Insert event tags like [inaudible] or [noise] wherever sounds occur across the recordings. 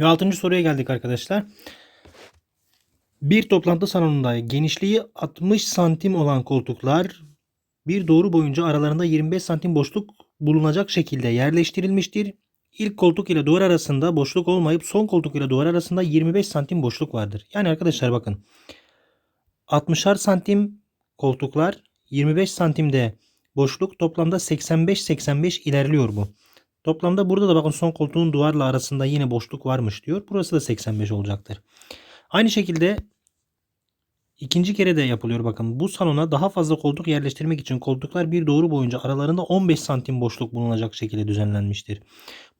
Ve 6. soruya geldik arkadaşlar. Bir toplantı salonunda genişliği 60 santim olan koltuklar bir doğru boyunca aralarında 25 santim boşluk bulunacak şekilde yerleştirilmiştir. İlk koltuk ile duvar arasında boşluk olmayıp son koltuk ile duvar arasında 25 santim boşluk vardır. Yani arkadaşlar bakın 60'ar santim koltuklar 25 santimde boşluk toplamda 85-85 ilerliyor bu. Toplamda burada da bakın son koltuğun duvarla arasında yine boşluk varmış diyor. Burası da 85 olacaktır. Aynı şekilde ikinci kere de yapılıyor bakın. Bu salona daha fazla koltuk yerleştirmek için koltuklar bir doğru boyunca aralarında 15 santim boşluk bulunacak şekilde düzenlenmiştir.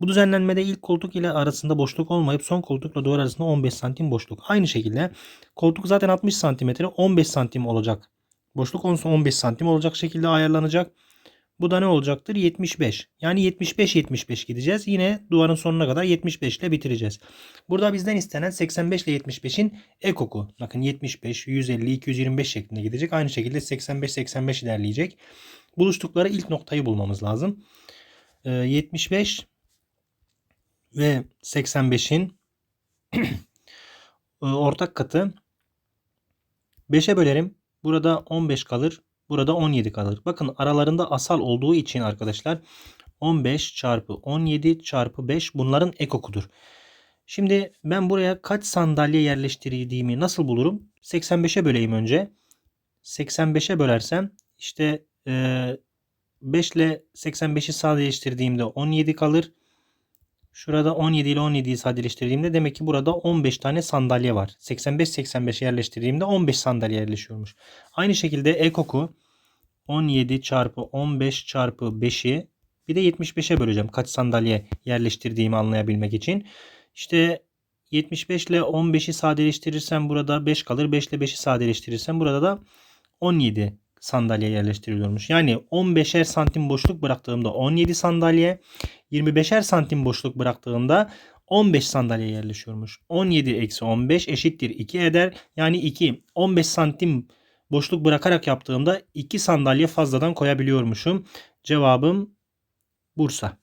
Bu düzenlenmede ilk koltuk ile arasında boşluk olmayıp son koltukla duvar arasında 15 santim boşluk. Aynı şekilde koltuk zaten 60 santimetre 15 santim olacak. Boşluk 15 santim olacak şekilde ayarlanacak. Bu da ne olacaktır? 75. Yani 75-75 gideceğiz. Yine duvarın sonuna kadar 75 ile bitireceğiz. Burada bizden istenen 85 ile 75'in ekoku. Bakın 75, 150, 225 şeklinde gidecek. Aynı şekilde 85-85 ilerleyecek. Buluştukları ilk noktayı bulmamız lazım. Ee, 75 ve 85'in [clears throat] e, ortak katı 5'e bölerim. Burada 15 kalır. Burada 17 kalır. Bakın aralarında asal olduğu için arkadaşlar 15 çarpı 17 çarpı 5 bunların ekokudur. Şimdi ben buraya kaç sandalye yerleştirdiğimi nasıl bulurum? 85'e böleyim önce. 85'e bölersem işte e, 5 ile 85'i sadeleştirdiğimde 17 kalır. Şurada 17 ile 17'yi sadeleştirdiğimde demek ki burada 15 tane sandalye var. 85-85 yerleştirdiğimde 15 sandalye yerleşiyormuş. Aynı şekilde ekoku 17 çarpı 15 çarpı 5'i bir de 75'e böleceğim. Kaç sandalye yerleştirdiğimi anlayabilmek için. İşte 75 ile 15'i sadeleştirirsem burada 5 kalır. 5 ile 5'i sadeleştirirsem burada da 17 sandalye yerleştiriliyormuş. Yani 15'er santim boşluk bıraktığımda 17 sandalye, 25'er santim boşluk bıraktığımda 15 sandalye yerleşiyormuş. 17 eksi 15 eşittir 2 eder. Yani 2, 15 santim boşluk bırakarak yaptığımda 2 sandalye fazladan koyabiliyormuşum. Cevabım Bursa.